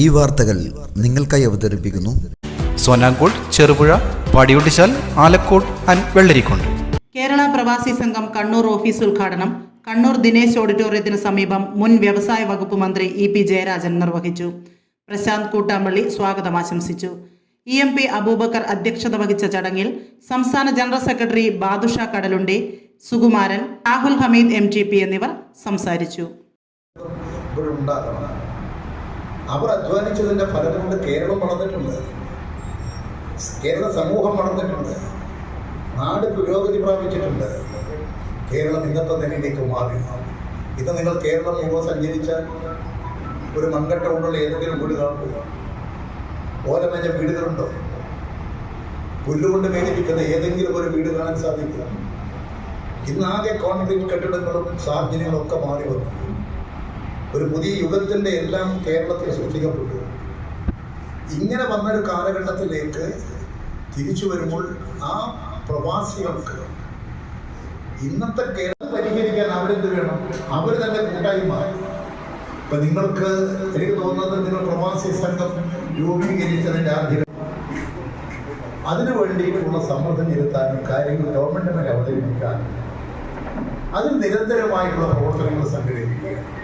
ഈ വാർത്തകൾ നിങ്ങൾക്കായി അവതരിപ്പിക്കുന്നു. സോനാങ്കോട് ചെറുപുഴ പാടിയൊട്ടിച്ചാൽ ആലക്കോട് ആൻഡ് വെള്ളരിക്കോട്. കേരള പ്രവാസി സംഘം കണ്ണൂർ ഓഫീസ് ഉദ്ഘാടനം. കണ്ണൂർ ദിനേശ് ഓഡിറ്റോറിയത്തിന് സമീപം മുൻ വ്യവസായ വകുപ്പ് മന്ത്രി ഇ പി ജയരാജൻ നിർവഹിച്ചു. പ്രശാന്ത് കൂട്ടാമ്പള്ളി സ്വാഗതം ആശംസിച്ചു. ഇ എം പി അബൂബക്കർ അധ്യക്ഷത വഹിച്ച ചടങ്ങിൽ സംസ്ഥാന general secretary Badusha Kadalundi Sukumaran Rahul Hameed M T P എന്നിവർ സംസാരിച്ചു. അവർ അധ്വാനിച്ചതിന്റെ ഫലം കൊണ്ട് കേരളം വളർന്നിട്ടുണ്ട്. കേരള സമൂഹം വളർന്നിട്ടുണ്ട്. നാട് പുരോഗതി പ്രാപിച്ചിട്ടുണ്ട്. കേരളം ഇന്നത്തെ നിലയിലേക്ക് മാറി. ഇത് നിങ്ങൾ കേരളം മുഴുവൻ സഞ്ചരിച്ച ഒരു മൺകട്ട കൊണ്ടുള്ള ഏതെങ്കിലും വീട് കാണുക. ഓലമഞ്ഞ വീടുകളുണ്ടോ? പുല്ലുകൊണ്ട് മേടിപ്പിക്കുന്ന ഏതെങ്കിലും ഒരു വീട് കാണാൻ സാധിക്കുക. ഇന്നാകെ കോൺക്രീറ്റ് കെട്ടിടങ്ങളും സാഹചര്യങ്ങളും ഒക്കെ മാറി വന്നു. ഒരു പുതിയ യുഗത്തിന്റെ എല്ലാം കേരളത്തിൽ സൂക്ഷിക്കപ്പെട്ടു ഇങ്ങനെ വന്നൊരു കാലഘട്ടത്തിലേക്ക് തിരിച്ചു വരുമ്പോൾ ആ പ്രവാസികൾക്ക് ഇന്നത്തെ കേരളം പരിഹരിക്കാൻ അവരെന്ത് വേണം? അവർ തന്നെ കൂട്ടായി മാറി. ഇപ്പൊ നിങ്ങൾക്ക് എനിക്ക് തോന്നുന്നത് നിങ്ങൾ പ്രവാസി സംഘം രൂപീകരിച്ചതിന്റെ ആഗ്രഹം. അതിനു വേണ്ടിയിട്ടുള്ള സമ്മർദ്ദം ചെലുത്താനും കാര്യങ്ങൾ ഗവൺമെന്റ് മേലെ അവതരിപ്പിക്കാനും. അതിന് നിരന്തരമായിട്ടുള്ള പ്രവർത്തനങ്ങൾ സംഘടിപ്പിക്കുക